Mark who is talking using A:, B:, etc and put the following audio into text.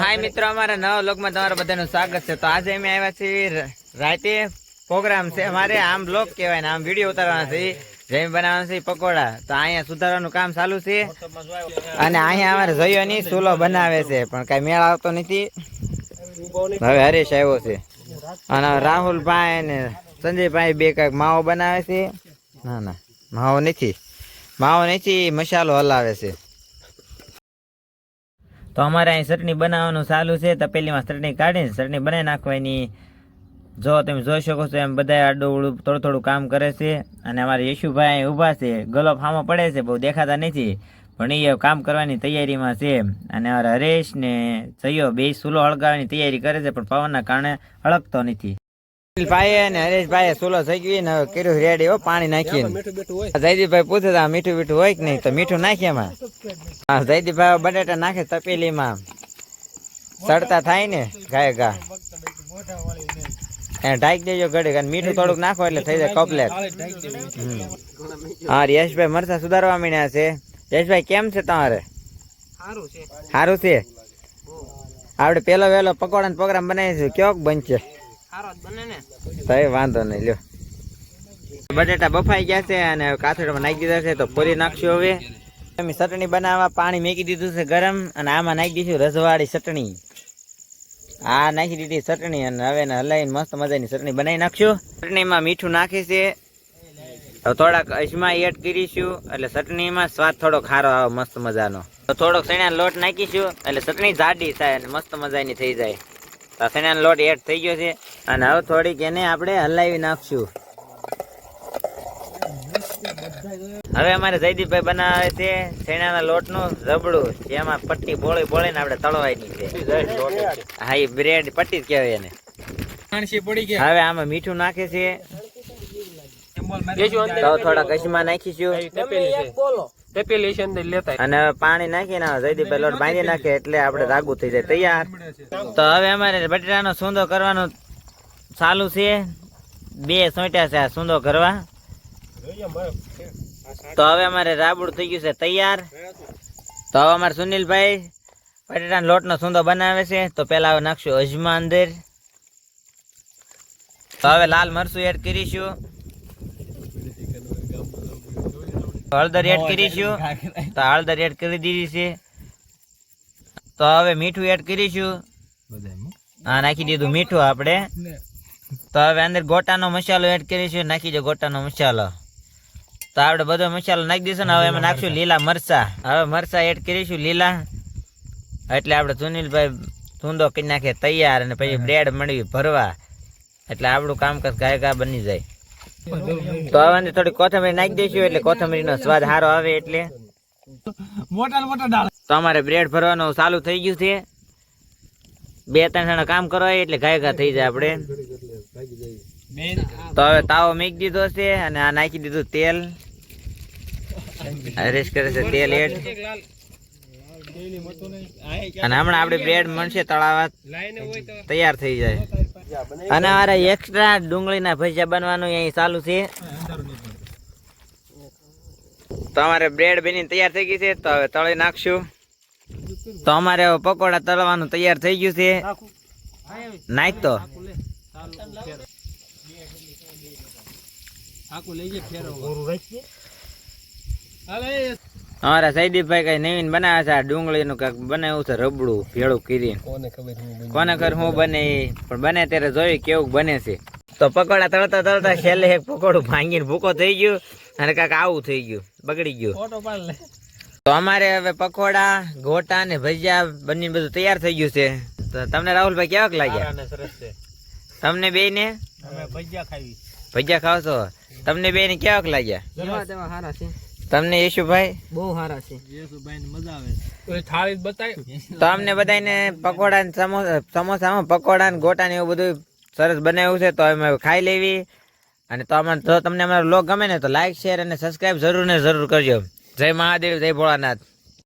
A: હાય મિત્રો, અમારા નવા લોકમાં તમારા બધાનું સ્વાગત છે. તો આજે અમે આવ્યા છીએ રાતે પ્રોગ્રામ છે. અમારે આમ બ્લોગ કહેવાય ને, આમ વીડિયો ઉતારવાના છે. જેમ બનાવવાના છે પકોડા. તો અહીંયા સુધારવાનું કામ ચાલુ છે. અને અહીંયા અમારે જયોની ચૂલો બનાવે છે. પણ કઈ મેળ આવતો નથી. હવે હરેશ આવ્યો છે. અને રાહુલભાઈ અને સંજયભાઈ બે કંઈક માવો બનાવે છે. ના ના, માવો નથી. માવો નથી, મસાલો હલાવે છે. તો અમારે અહીં ચટણી બનાવવાનું ચાલુ છે. તપેલીમાં ચટણી કાઢીને ચટણી બનાવી નાખવાની. જો તમે જોઈ શકો છો, એમ બધા આડું થોડું થોડું કામ કરે છે. અને અમારે યશુભાઈ અહીં ઊભા છે. ગલો હામો પડે છે, બહુ દેખાતા નથી. પણ એ કામ કરવાની તૈયારીમાં છે. અને હરેશ ને જયો બે સુલો હળગાવવાની તૈયારી કરે છે, પણ પવનના કારણે હળગતો નથી. ભાઈ અને હરેશભાઈ સુલો થઈ ગયો ને હવે કર્યું રેડી હો પાણી નાખીને. જયદીપભાઈ પૂછે આ મીઠું મીઠું હોય કે નહીં? તો મીઠું નાખીએ એમાં. હા જયદીપભાઈ બટાટા નાખે તપેલીમાં. સડતા થાય ને ગાય ગા. એને ઢાંકી દેજો ઘડી અને મીઠું થોડુંક નાખો એટલે થઈ જાય કપલેટ. હા યશભાઈ મરચા સુધારવા માંડ્યા છે. યશભાઈ કેમ છે તમારે? સારું છે. આપણે પેલો વેલો પકોડા પ્રોગ્રામ બનાવીશું કેવોક બનશે? કઈ વાંધો નહીં, લ્યો. બટેટા બફાઈ ગયા છે અને કાથડમાં નાખી દીધા છે, તો ફોરી નાખશું હવે. અમે ચટણી બનાવવા પાણી મેકી દીધું છે ગરમ અને આમાં નાખી દીધું રસવાળી ચટણી. આ નાખી દીધી ચટણી અને હવે હલાવીને મસ્ત મજાની ચટણી બનાવી નાખશું. ચટણીમાં મીઠું નાખી છે. થોડાક અજમા એડ કરીશું, એટલે ચટણીમાં સ્વાદ થોડો ખારો આવે, મસ્ત મજાનો. તો થોડોક સણિયાનો લોટ નાખીશું, એટલે ચટણી જાડી થાય અને મસ્ત મજાની થઈ જાય. તો આ લોટ એડ થઈ ગયો છે. અને હવે થોડીક એને આપણે હલાવી નાખશું. હવે અમારે જયદીપભાઈ બનાવે છે લોટ લોટનું રબડું જેમાં પટ્ટી બોળી બોળીને આપણે તળવાની છે. હા એ બ્રેડ પટ્ટી જ કહેવાય એને. હવે આમાં મીઠું નાખે છે. થોડા કશમાં નાખીશું. અને હવે પાણી નાખીને જયદીપભાઈ લોટ બાંધી નાખે એટલે આપણે રાગુ થઈ જાય. તૈયાર? તો હવે અમારે બટેટાનો સોંદો કરવાનો ચાલુ છે. બે સોંટ્યા છે આ સુંદો કરવા તો હવે અમારે રાબડું થઈ ગયું છે તૈયાર. તો હવે અમારે સુનિલભાઈ બટેટાના લોટનો સુંદો બનાવે છે. તો પેલા હવે નાખશું અજમા અંદર. તો હવે લાલ મરચું એડ કરીશું. હળદર એડ કરીશું. તો હળદર એડ કરી દીધી છે. તો હવે મીઠું એડ કરીશું. હા, નાખી દીધું મીઠું આપણે. તો હવે અંદર ગોટાનો મસાલો એડ કરીશું નાખી દો ગોટાનો મસાલો. તો આપણે બધો મસાલો નાખી દઈશું ને હવે એમાં નાખશું લીલા મરચા. હવે મરચા એડ કરીશું લીલા. એટલે આપણે સુનિલભાઈ ધૂંધો કરી નાખે તૈયાર અને પછી બ્રેડ મળવી ભરવા. એટલે આપણું કામકાજ ગાય ગા બની જાય. તો હવે થોડી કોથમરી નાખી દઈશું એટલે કોથમરીનો સ્વાદ સારો આવે એટલે. તો અમારે બ્રેડ ભરવાનું ચાલુ થઈ ગયું છે. બે ત્રણ જણા કામ કરવા એટલે ગાય ગા થઈ જાય આપણે. તો હવે તાવો મૂકી દીધો છે અને આ નાખી દીધું તેલ. હરેશ કરે છે તેલ એડ અને હમણાં આપણે બ્રેડ મળશે તળાવા તૈયાર થઈ જાય. અને અમારે એક્સ્ટ્રા ડુંગળીના ભજીયા બનવાનું અહીં ચાલુ છે. તો અમારે બ્રેડ બની તૈયાર થઈ ગઈ છે, તો હવે તળી નાખશું. તો અમારે પકોડા તળવાનું તૈયાર થઈ ગયું છે. નાખ તો. અમારા સૈદીપભાઈ કઈ નવીન બનાવે છે આ ડુંગળીનું કંઈક બનાવ્યું છે રબડું ભેળું કરીને કોને ખબર હું બને પણ બને ત્યારે જોયું કેવું બને છે. તો પકોડા તળતા તળતા છેલ્લે એક પકોડું ભાંગીને ભૂકો થઈ ગયો અને કાંક આવું થઈ ગયું બગડી ગયું. તો અમારે હવે પકોડા ગોટા ને ભજીયા બંને બધું તૈયાર થઈ ગયું છે. તો તમને રાહુલભાઈ કેવાક લાગ્યા? તમને બે ને ભજીયા ખાવ છો તમને બે ને કેવાક લાગ્યા? તમને યશુભાઈ
B: બહુ સારા છે.
A: તો અમને બધાને પકોડા ને સમોસા સમોસામાં પકોડા ને ગોટા ને એવું બધું સરસ બનાવ્યું છે તો અમે ખાઈ લેવી. અને તો અમારે જો તમને અમારો લોક ગમે ને તો લાઈક શેર અને સબસ્ક્રાઇબ જરૂર ને જરૂર કરજો. જય મહાદેવ જય ભોળાનાથ.